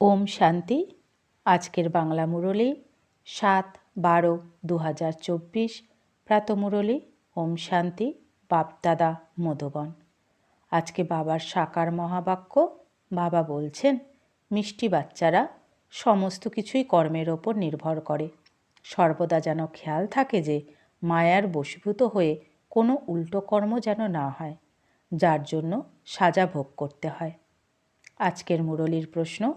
ওম শান্তি। আজকের বাংলা মুরলি, সাত বারো দু হাজার চব্বিশ প্রাতমুরলি ওম শান্তি, বাপদাদা, মধুবন। আজকে বাবার সাকার মহাবাক্য, বাবা বলছেন, মিষ্টি বাচ্চারা, সমস্ত কিছুই কর্মের ওপর নির্ভর করে। সর্বদা যেন খেয়াল থাকে যে, মায়ার বশীভূত হয়ে কোনো উল্টো কর্ম যেন না হয়, যার জন্য সাজা ভোগ করতে হয়। আজকের মুরলির প্রশ্ন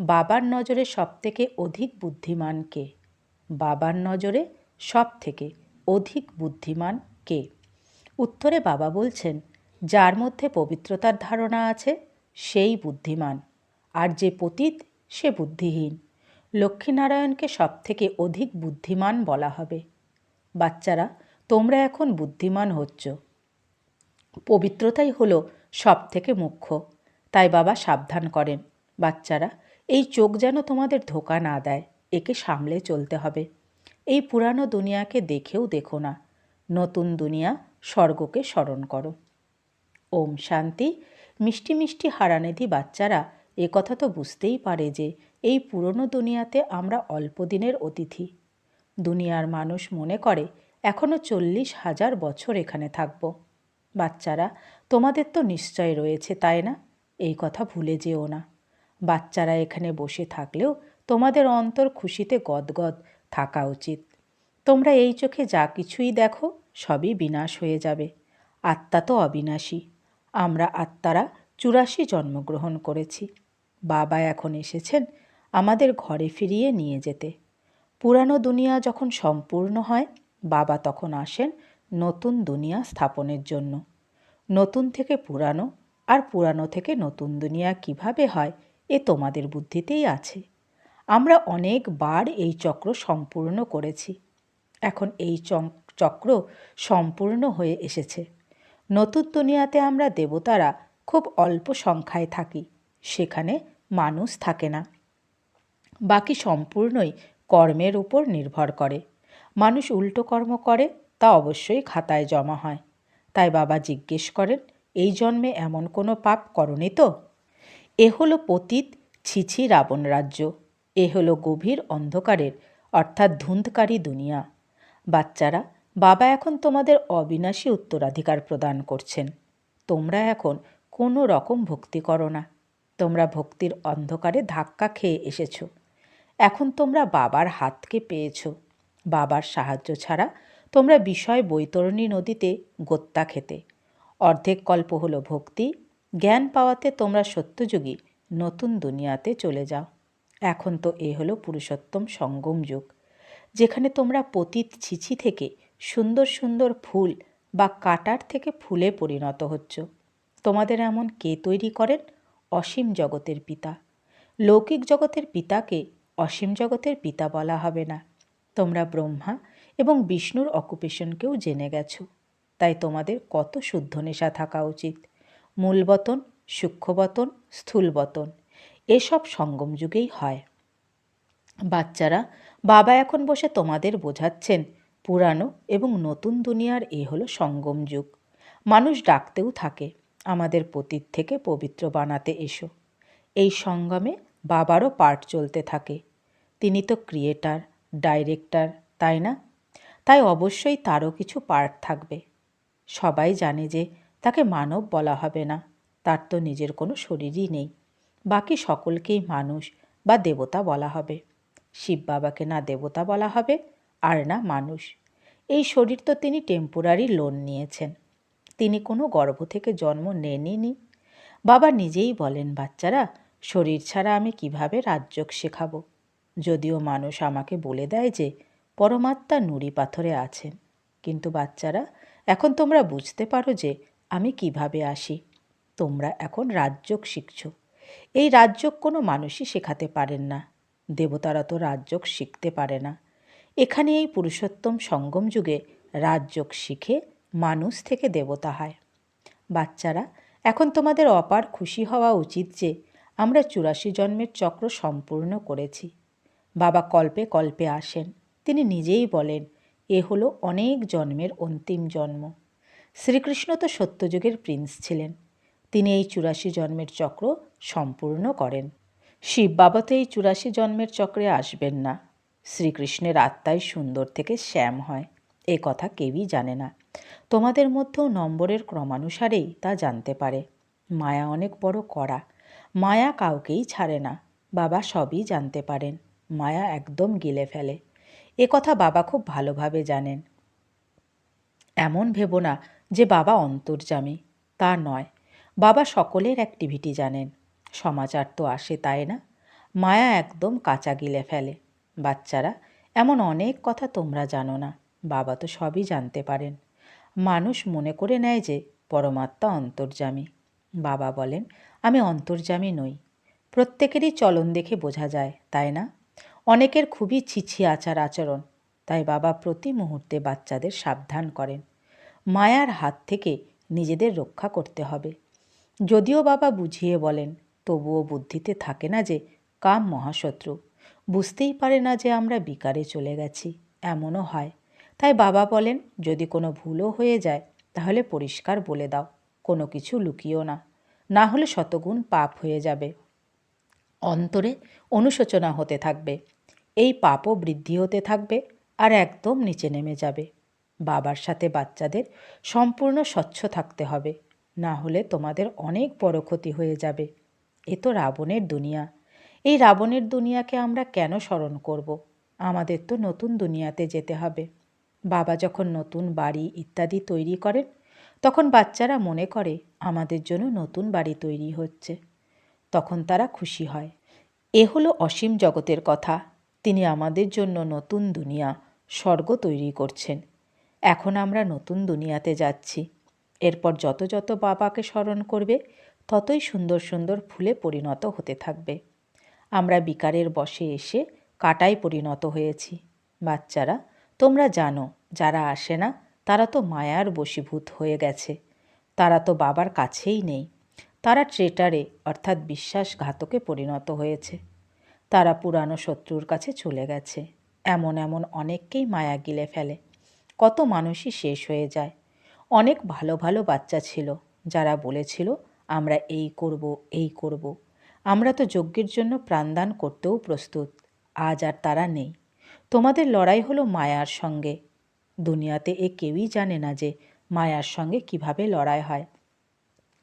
বাবার নজরে সবথেকে অধিক বুদ্ধিমান কে? বাবার নজরে সব থেকে অধিক বুদ্ধিমান কে? উত্তরে বাবা বলছেন, যার মধ্যে পবিত্রতার ধারণা আছে, সেই বুদ্ধিমান। আর যে পতীত, সে বুদ্ধিহীন। লক্ষ্মীনারায়ণকে সবথেকে অধিক বুদ্ধিমান বলা হবে। বাচ্চারা, তোমরা এখন বুদ্ধিমান হচ্ছ। পবিত্রতাই হলো সব থেকে মুখ্য। তাই বাবা সাবধান করেন। বাচ্চারা এই চোখ যেন তোমাদের ধোকা না দেয়, একে সামলে চলতে হবে। এই পুরানো দুনিয়াকে দেখেও দেখো না, নতুন দুনিয়া স্বর্গকে স্মরণ করো। ওম শান্তি, মিষ্টি মিষ্টি হারানেধি বাচ্চারা, এ কথা তো বুঝতেই পারে যে এই পুরনো দুনিয়াতে আমরা অল্প দিনের অতিথি। দুনিয়ার মানুষ মনে করে এখনও চল্লিশ হাজার বছর এখানে থাকব। বাচ্চারা, তোমাদের তো নিশ্চয় রয়েছে, তাই না? এই কথা ভুলে যেও না। বাচ্চারা এখানে বসে থাকলেও তোমাদের অন্তর খুশিতে গদগদ থাকা উচিত। তোমরা এই চোখে যা কিছুই দেখো, সবই বিনাশ হয়ে যাবে। আত্মা তো অবিনাশী। আমরা আত্মারা চুরাশি জন্মগ্রহণ করেছি। বাবা এখন এসেছেন আমাদের ঘরে ফিরিয়ে নিয়ে যেতে। পুরানো দুনিয়া যখন সম্পূর্ণ হয়, বাবা তখন আসেন নতুন দুনিয়া স্থাপনের জন্য। নতুন থেকে পুরানো আর পুরানো থেকে নতুন দুনিয়া কীভাবে হয় এ তোমাদের বুদ্ধিতেই আছে। আমরা অনেকবার এই চক্র সম্পূর্ণ করেছি। এখন এই চক্র সম্পূর্ণ হয়ে এসেছে। নতুন দুনিয়াতে আমরা দেবতারা খুব অল্প সংখ্যায় থাকি, সেখানে মানুষ থাকে না। বাকি সম্পূর্ণই কর্মের উপর নির্ভর করে। মানুষ উল্টো কর্ম করে, তা অবশ্যই খাতায় জমা হয়। তাই বাবা জিজ্ঞেস করেন, এই জন্মে এমন কোনো পাপ করনি তো? এ হলো পতীত, ছিছি রাবণ রাজ্য। এ হলো গভীর অন্ধকারের, অর্থাৎ ধুন্ধকারী দুনিয়া। বাচ্চারা, বাবা এখন তোমাদের অবিনাশী উত্তরাধিকার প্রদান করছেন। তোমরা এখন কোনো রকম ভক্তি করো না। তোমরা ভক্তির অন্ধকারে ধাক্কা খেয়ে এসেছ। এখন তোমরা বাবার হাতকে পেয়েছ। বাবার সাহায্য ছাড়া তোমরা বিষয় বৈতরণী নদীতে গোত্তা খেতে। অর্ধেক কল্প হলো ভক্তি জ্ঞান পাওয়াতে তোমরা সত্যযুগী, নতুন দুনিয়াতে চলে যাও। এখন তো এ হলো পুরুষোত্তম সঙ্গম যুগ, যেখানে তোমরা পতীত ছিছি থেকে সুন্দর সুন্দর ফুল বা কাটার থেকে ফুলে পরিণত হচ্ছ। তোমাদের এমন কে তৈরি করেন? অসীম জগতের পিতা। লৌকিক জগতের পিতাকে অসীম জগতের পিতা বলা হবে না। তোমরা ব্রহ্মা এবং বিষ্ণুর অকুপেশনকেও জেনে গেছো। তাই তোমাদের কত শুদ্ধ নেশা থাকা উচিত। মূলবতন, সূক্ষ্মবতন, স্থূলবতন। এসব সঙ্গম যুগেই হয়। বাচ্চারা, বাবা এখন বসে তোমাদের বোঝাচ্ছেন, পুরানো এবং নতুন দুনিয়ার এ হলো সঙ্গম যুগ। মানুষ ডাকতেও থাকে, আমাদের পতীত থেকে পবিত্র বানাতে এসো। এই সঙ্গমে বাবারও পার্ট চলতে থাকে। তিনি তো ক্রিয়েটার, ডাইরেক্টর, তাই না? তাই অবশ্যই তারও কিছু পার্ট থাকবে। সবাই জানে যে তাকে মানব বলা হবে না। তার তো নিজের কোনো শরীরই নেই। বাকি সকলকেই মানুষ বা দেবতা বলা হবে। শিব বাবাকে না দেবতা বলা হবে, আর না মানুষ। এই শরীর তো তিনি টেম্পোরারি লোন নিয়েছেন। তিনি কোনো গর্ভ থেকে জন্ম নেনইনি বাবা নিজেই বলেন, বাচ্চারা, শরীর ছাড়া আমি কীভাবে রাজ্যক শেখাবো? যদিও মানুষ আমাকে বলে দেয় যে, পরমাত্মা নুড়ি পাথরে আছেন। কিন্তু বাচ্চারা, এখন তোমরা বুঝতে পারো যে আমি কীভাবে আসি? তোমরা এখন রাজ্যক শিখছ। এই রাজ্যক কোনো মানুষই শেখাতে পারেন না। দেবতারা তো রাজ্যক শিখতে পারে না। এখানে এই পুরুষোত্তম সঙ্গম যুগে রাজযোগ শিখে মানুষ থেকে দেবতা হয়। বাচ্চারা, এখন তোমাদের অপার খুশি হওয়া উচিত যে আমরা চুরাশি জন্মের চক্র সম্পূর্ণ করেছি। বাবা কল্পে কল্পে আসেন। তিনি নিজেই বলেন, এ হলো অনেক জন্মের অন্তিম জন্ম। শ্রীকৃষ্ণ তো সত্যযুগের প্রিন্স ছিলেন। তিনি এই চুরাশি জন্মের চক্র সম্পূর্ণ করেন। শিব বাবা তো এই চুরাশি জন্মের চক্রে আসবেন না। শ্রীকৃষ্ণের আত্মাই সুন্দর থেকে শ্যাম হয়। এ কথা কেউই জানে না। তোমাদের মধ্যেও নম্বরের ক্রমানুসারেই তা জানতে পারে। মায়া অনেক বড় কড়া। মায়া কাউকেই ছাড়ে না। বাবা সবই জানতে পারেন। মায়া একদম গিলে ফেলে। এ কথা বাবা খুব ভালোভাবে জানেন। এমন ভেবো না যে বাবা অন্তর্জামী তা নয়। বাবা সকলের অ্যাক্টিভিটি জানেন। সমাচার তো আসে তাই না? মায়া একদম কাঁচা গিলে ফেলে। বাচ্চারা, এমন অনেক কথা তোমরা জানো না। বাবা তো সবই জানতে পারেন। মানুষ মনে করে নেয় যে, পরমাত্মা অন্তর্জামী বাবা বলেন, আমি অন্তর্জামী নই। প্রত্যেকেরই চলন দেখে বোঝা যায়, তাই না? অনেকের খুবই ছিছি আচার আচরণ। তাই বাবা প্রতি মুহূর্তে বাচ্চাদের সাবধান করেন। মায়ার হাত থেকে নিজেদের রক্ষা করতে হবে। যদিও বাবা বুঝিয়ে বলেন, তবুও বুদ্ধিতে থাকে না যে কাম মহাশত্রু। বুঝতেই পারে না যে আমরা বিকারে চলে গেছি, এমনও হয়। তাই বাবা বলেন, যদি কোনো ভুলও হয়ে যায়, তাহলে পরিষ্কার বলে দাও, কোনো কিছু লুকিও না। না হলে শতগুণ পাপ হয়ে যাবে। অন্তরে অনুশোচনা হতে থাকবে। এই পাপও বৃদ্ধি হতে থাকবে আর একদম নিচে নেমে যাবে। বাবার সাথে বাচ্চাদের সম্পূর্ণ স্বচ্ছ থাকতে হবে। না হলে তোমাদের অনেক বড় ক্ষতি হয়ে যাবে। এ তো রাবণের দুনিয়া। এই রাবণের দুনিয়াকে আমরা কেন স্মরণ করব? আমাদের তো নতুন দুনিয়াতে যেতে হবে। বাবা যখন নতুন বাড়ি ইত্যাদি তৈরি করেন, তখন বাচ্চারা মনে করে আমাদের জন্য নতুন বাড়ি তৈরি হচ্ছে। তখন তারা খুশি হয়। এ হলো অসীম জগতের কথা। তিনি আমাদের জন্য নতুন দুনিয়া, স্বর্গ তৈরি করছেন। এখন আমরা নতুন দুনিয়াতে যাচ্ছি। এরপর যত যত বাবাকে স্মরণ করবে, ততই সুন্দর সুন্দর ফুলে পরিণত হতে থাকবে। আমরা বিকারের বসে এসে কাটায় পরিণত হয়েছি। বাচ্চারা, তোমরা জানো, যারা আসে না, তারা তো মায়ার বশীভূত হয়ে গেছে। তারা তো বাবার কাছেই নেই। তারা ট্রেটারে, অর্থাৎ বিশ্বাসঘাতকে পরিণত হয়েছে। তারা পুরানো শত্রুর কাছে চলে গেছে। এমন এমন অনেককেই মায়া গিলে ফেলে। কত মানুষই শেষ হয়ে যায়। অনেক ভালো ভালো বাচ্চা ছিল, যারা বলেছিল, আমরা এই করব এই করব। আমরা তো যজ্ঞের জন্য প্রাণদান করতেও প্রস্তুত, আজ আর তারা নেই। তোমাদের লড়াই হলো মায়ার সঙ্গে। দুনিয়াতে এ কেউই জানে না যে মায়ার সঙ্গে কীভাবে লড়াই হয়।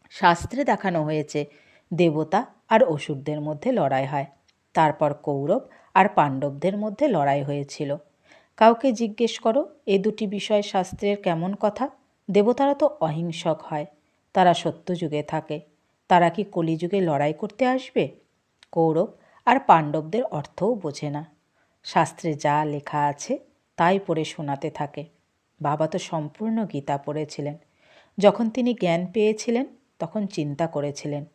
শাস্ত্রে দেখানো হয়েছে, দেবতা আর অসুরদের মধ্যে লড়াই হয়। তারপর কৌরব আর পাণ্ডবদের মধ্যে লড়াই হয়েছিল। কাউকে জিজ্ঞেস করো, এ দুটি বিষয় শাস্ত্রের কেমন কথা? দেবতারা তো অহিংসক হয়, তারা সত্যযুগে থাকে। তারা কি কলিযুগে লড়াই করতে আসবে? কৌরব আর পাণ্ডবদের অর্থও বোঝে না। শাস্ত্রে যা লেখা আছে, তাই পড়ে শোনাতে থাকে। বাবা তো সম্পূর্ণ গীতা পড়েছিলেন। যখন তিনি জ্ঞান পেয়েছিলেন, তখন চিন্তা করেছিলেন,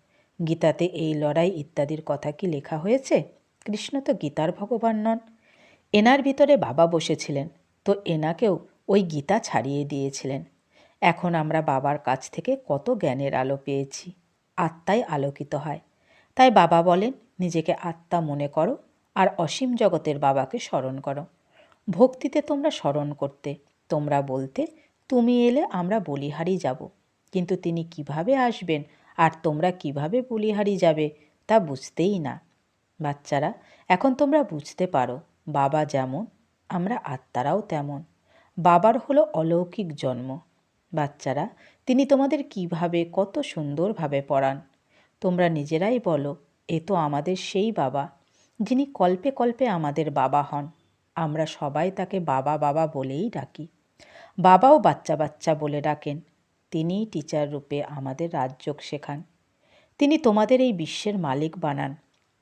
গীতাতে এই লড়াই ইত্যাদির কথা কি লেখা হয়েছে? কৃষ্ণ তো গীতার ভগবান নন। এনার ভিতরে বাবা বসেছিলেন, তো এনাকেও ওই গীতা ছাড়িয়ে দিয়েছিলেন। এখন আমরা বাবার কাছ থেকে কত জ্ঞানের আলো পেয়েছি, আত্মাই আলোকিত হয়। তাই বাবা বলেন, নিজেকে আত্মা মনে করো আর অসীম জগতের বাবাকে স্মরণ করো। ভক্তিতে তোমরা স্মরণ করতে, তোমরা বলতে, তুমি এলে আমরা বলিহারি যাব, কিন্তু তিনি কীভাবে আসবেন আর তোমরা কীভাবে বলিহারি যাবে, তা বুঝতেই না। বাচ্চারা, এখন তোমরা বুঝতে পারো বাবা যেমন, আমরা আত্মারাও তেমন। বাবার হলো অলৌকিক জন্ম। বাচ্চারা, তিনি তোমাদের কীভাবে কত সুন্দরভাবে পড়ান। তোমরা নিজেরাই বলো, এ তো আমাদের সেই বাবা, যিনি কল্পে কল্পে আমাদের বাবা হন। আমরা সবাই তাকে বাবা বাবা বলেই ডাকি। বাবাও বাচ্চা বাচ্চা বলে ডাকেন। তিনিই টিচার রূপে আমাদের রাজযোগ শেখান। তিনি তোমাদের এই বিশ্বের মালিক বানান।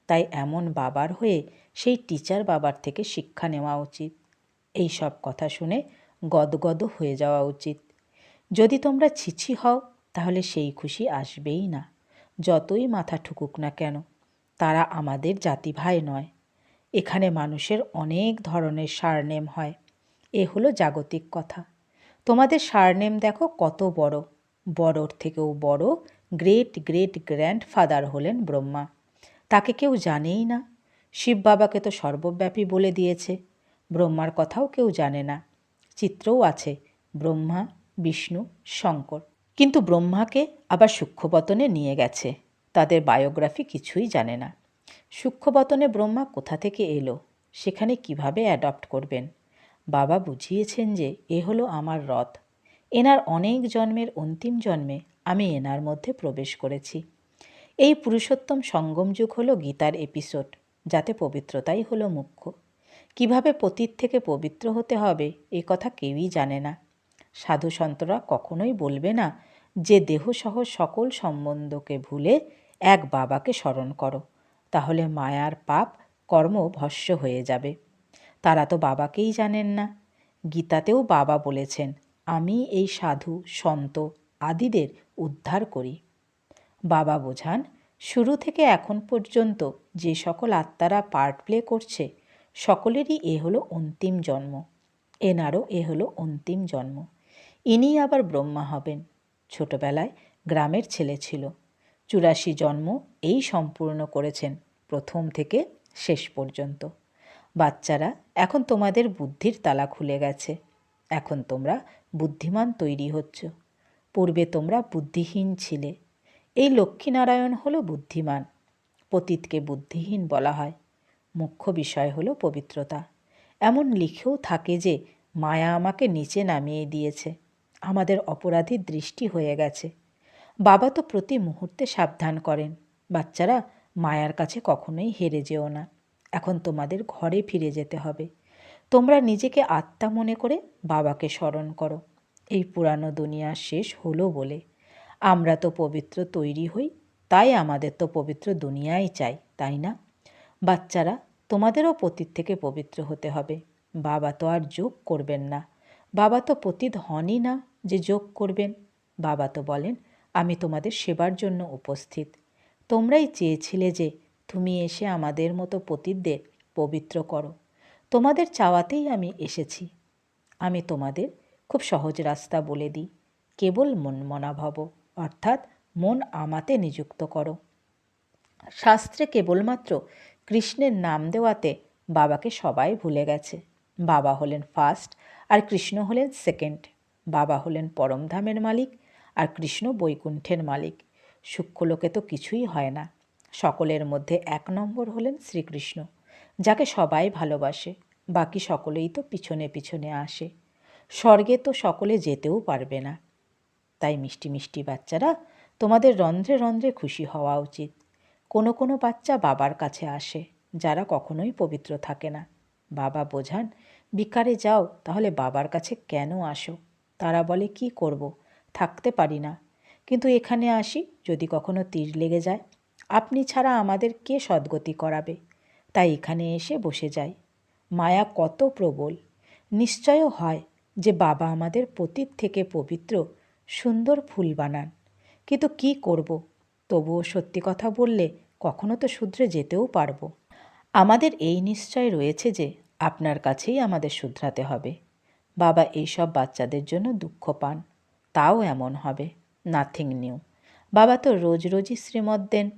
তাই এমন বাবার হয়ে সেই টিচার বাবার থেকে শিক্ষা নেওয়া উচিত। এই সব কথা শুনে গদগদ হয়ে যাওয়া উচিত। যদি তোমরা ছিছি হও, তাহলে সেই খুশি আসবেই না। যতই মাথা ঠুকুক না কেন, তারা আমাদের জাতি ভাই নয়। এখানে মানুষের অনেক ধরনের সারনেম হয়। এ হলো জাগতিক কথা। তোমাদের সারনেম দেখো কত বড়। বড়র থেকেও বড় গ্রেট গ্রেট গ্র্যান্ড ফাদার হলেন ব্রহ্মা। তাকে কেউ জানেই না। শিব বাবাকে তো সর্বব্যাপী বলে দিয়েছে। ব্রহ্মার কথাও কেউ জানে না। চিত্রও আছে, ব্রহ্মা, বিষ্ণু, শঙ্কর। কিন্তু ব্রহ্মাকে আবার সূক্ষ্মবতনে নিয়ে গেছে। তাদের বায়োগ্রাফি কিছুই জানে না। সূক্ষ্মবতনে ব্রহ্মা কোথা থেকে এলো? সেখানে কীভাবে অ্যাডপ্ট করবেন? বাবা বুঝিয়েছেন যে এ হলো আমার রথ। এনার অনেক জন্মের অন্তিম জন্মে আমি এনার মধ্যে প্রবেশ করেছি। এই পুরুষোত্তম সঙ্গম যুগ হলো গীতার এপিসোড, যাতে পবিত্রতাই হলো মুখ্য। কীভাবে পতীত থেকে পবিত্র হতে হবে, এ কথা কেউই জানে না। সাধু সন্তরা কখনোই বলবে না যে দেহসহ সকল সম্বন্ধকে ভুলে এক বাবাকে স্মরণ করো, তাহলে মায়ার পাপ কর্ম ভস্য হয়ে যাবে। তারা তো বাবাকেই জানেন না। গীতাতেও বাবা বলেছেন, আমি এই সাধু, সন্ত আদিদের উদ্ধার করি। বাবা বোঝান, শুরু থেকে এখন পর্যন্ত যে সকল আত্মারা পার্ট প্লে করছে, সকলেরই এ হলো অন্তিম জন্ম। এনারও এ হলো অন্তিম জন্ম। ইনি আবার ব্রহ্মা হবেন। ছোটবেলায় গ্রামের ছেলে ছিল। চুরাশি জন্ম এই সম্পূর্ণ করেছেন প্রথম থেকে শেষ পর্যন্ত। বাচ্চারা, এখন তোমাদের বুদ্ধির তালা খুলে গেছে। এখন তোমরা বুদ্ধিমান তৈরি হচ্ছ। পূর্বে তোমরা বুদ্ধিহীন ছিলে। এই লক্ষ্মীনারায়ণ হলো বুদ্ধিমান। পতীতকে বুদ্ধিহীন বলা হয়। মুখ্য বিষয় হলো পবিত্রতা। এমন লিখেও থাকে যে, মায়া আমাকে নিচে নামিয়ে দিয়েছে। আমাদের অপরাধীর দৃষ্টি হয়ে গেছে। বাবা তো প্রতি মুহূর্তে সাবধান করেন। বাচ্চারা মায়ার কাছে কখনোই হেরে যেও না। এখন তোমাদের ঘরে ফিরে যেতে হবে। তোমরা নিজেকে আত্মা মনে করে বাবাকে স্মরণ করো। এই পুরানো দুনিয়া শেষ হলো বলে। আমরা তো পবিত্র তৈরি হই, তাই আমাদের তো পবিত্র দুনিয়াই চাই, তাই না? বাচ্চারা, তোমাদেরও পতীত থেকে পবিত্র হতে হবে। বাবা তো আর যোগ করবেন না। বাবা তো পতীত হনই না যে যোগ করবেন। বাবা তো বলেন, আমি তোমাদের সেবার জন্য উপস্থিত। তোমরাই চেয়েছিলে যে তুমি এসে আমাদের মতো পতীতদের পবিত্র করো। তোমাদের চাওয়াতেই আমি এসেছি। আমি তোমাদের খুব সহজ রাস্তা বলে দিই। কেবল মন মনাভব অর্থাৎ মন আমাতে নিযুক্ত করো। শাস্ত্রে কেবলমাত্র কৃষ্ণের নাম দেওয়াতে বাবাকে সবাই ভুলে গেছে। বাবা হলেন ফার্স্ট আর কৃষ্ণ হলেন সেকেন্ড বাবা হলেন পরমধামের মালিক, আর কৃষ্ণ বৈকুণ্ঠের মালিক। সূক্ষ্মলোকে তো কিছুই হয় না। সকলের মধ্যে এক নম্বর হলেন শ্রীকৃষ্ণ, যাকে সবাই ভালোবাসে, বাকি সকলেই তো পিছনে পিছনে আসে। স্বর্গে তো সকলে যেতেও পারবে না। তাই মিষ্টি মিষ্টি বাচ্চারা তোমাদের রন্ধ্রে রন্ধ্রে খুশি হওয়া উচিত। কোনো কোনো বাচ্চা বাবার কাছে আসে, যারা কখনোই পবিত্র থাকে না। বাবা বোঝান বিকারে যাও, তাহলে বাবার কাছে কেন আসো? তারা বলে, কি করব? থাকতে পারি না। কিন্তু এখানে আসি, যদি কখনো তীর লেগে যায়। আপনি ছাড়া আমাদের কে সদ্গতি করাবে? তাই এখানে এসে বসে যাই। মায়া কত প্রবল। নিশ্চয়ও হয় যে বাবা আমাদের পতীত থেকে পবিত্র সুন্দর ফুল বানান। কিন্তু কি করব? তবুও সত্যি কথা বললে কখনো তো শুধরে যেতেও পারব। আমাদের এই নিশ্চয় রয়েছে যে আপনার কাছেই আমাদের শুধরাতে হবে। বাবা এইসব বাচ্চাদের জন্য দুঃখ পান। তাও এমন হবে। Nothing new. বাবা তো রোজ রোজই শ্রীমত দেন।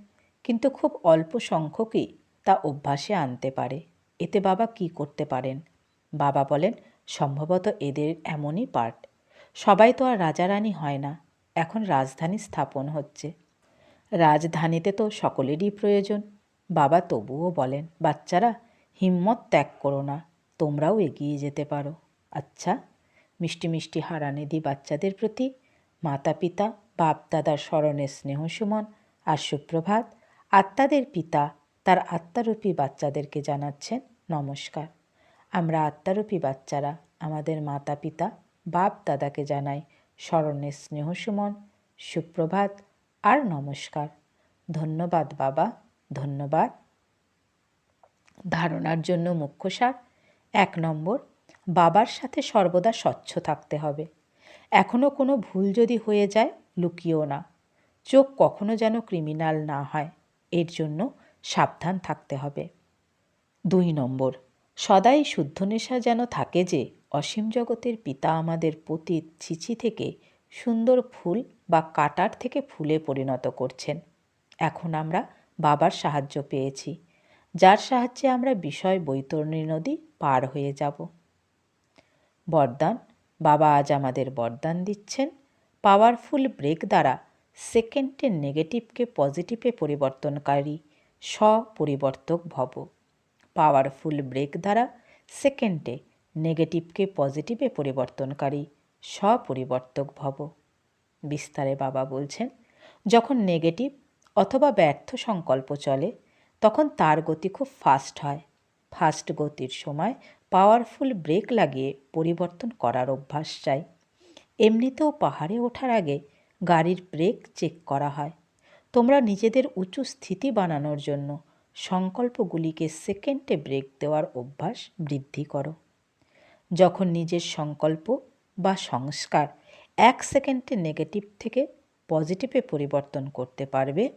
কিন্তু খুব অল্প সংখ্যকই তা অভ্যাসে আনতে পারে। এতে বাবা কি করতে পারেন? বাবা বলেন, সম্ভবত এদের এমনই পার্ট। সবাই তো আর রাজারানী হয় না, এখন রাজধানী স্থাপন হচ্ছে। রাজধানীতে তো সকলেরই প্রয়োজন, বাবা তবুও বলেন, বাচ্চারা, হিম্মত ত্যাগ করো না, তোমরাও এগিয়ে যেতে পারো। আচ্ছা মিষ্টি মিষ্টি হারানিধি বাচ্চাদের প্রতি মাতা পিতা বাপ দাদার স্মরণে স্নেহ সুমন আর সুপ্রভাত, আত্মাদের পিতা, তার আত্মারূপী বাচ্চাদেরকে জানাচ্ছেন নমস্কার। আমরা আত্মারূপী বাচ্চারা, আমাদের মাতা পিতা বাপ দাদাকে জানাই স্মরণে স্নেহ সুমন, সুপ্রভাত, আর নমস্কার। ধন্যবাদ বাবা, ধন্যবাদ। ধারণার জন্য মুখ্য সার, এক নম্বর, বাবার সাথে সর্বদা স্বচ্ছ থাকতে হবে। এখনও কোনো ভুল যদি হয়ে যায়, লুকিও না। চোখ কখনো যেন ক্রিমিনাল না হয়, এর জন্য সাবধান থাকতে হবে। দুই নম্বর, সদাই শুদ্ধ নেশা যেন থাকে যে অসীম জগতের পিতা আমাদের পতীত ছিছি থেকে সুন্দর ফুল বা কাটার থেকে ফুলে পরিণত করছেন। এখন আমরা বাবার সাহায্য পেয়েছি, যার সাহায্যে আমরা বিষয় বৈতরণী নদী পার হয়ে যাব। বরদান, বাবা আজ আমাদের বরদান দিচ্ছেন। পাওয়ারফুল ব্রেক দ্বারা সেকেন্ডের নেগেটিভকে পজিটিভে পরিবর্তনকারী স্বপরিবর্তক ভব। পাওয়ারফুল ব্রেক দ্বারা সেকেন্ডে নেগেটিভকে পজিটিভে পরিবর্তনকারী স্বপরিবর্তক ভব। বিস্তারে বাবা বলছেন, যখন নেগেটিভ অথবা ব্যর্থ সংকল্প চলে, তখন তার গতি খুব ফাস্ট হয়। ফাস্ট গতির সময় পাওয়ারফুল ব্রেক লাগিয়ে পরিবর্তন করার অভ্যাস চাই। এমনিতেও পাহাড়ে ওঠার আগে গাড়ির ব্রেক চেক করা হয়। তোমরা নিজেদের উঁচু স্থিতি বানানোর জন্য সংকল্পগুলিকে সেকেন্ডে ব্রেক দেওয়ার অভ্যাস বৃদ্ধি করো। যখন নিজের সংকল্প বা সংস্কার এক সেকেন্ডে নেগেটিভ থেকে পজিটিভে পরিবর্তন করতে পারবে,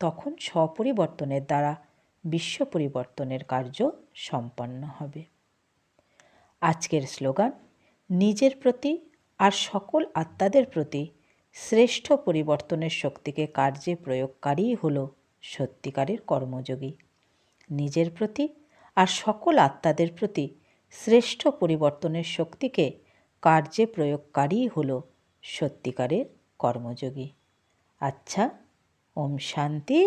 তখন স্বপরিবর্তনের দ্বারা বিশ্ব পরিবর্তনের কার্য সম্পন্ন হবে। আজকের স্লোগান, নিজের প্রতি আর সকল আত্মাদের প্রতি শ্রেষ্ঠ পরিবর্তনের শক্তিকে কার্যে প্রয়োগকারীই হল সত্যিকারের কর্মযোগী। নিজের প্রতি আর সকল আত্মাদের প্রতি শ্রেষ্ঠ পরিবর্তনের শক্তিকে কার্যে প্রয়োগকারী হল সত্যিকারের কর্মযোগী। আচ্ছা ওম শান্তি।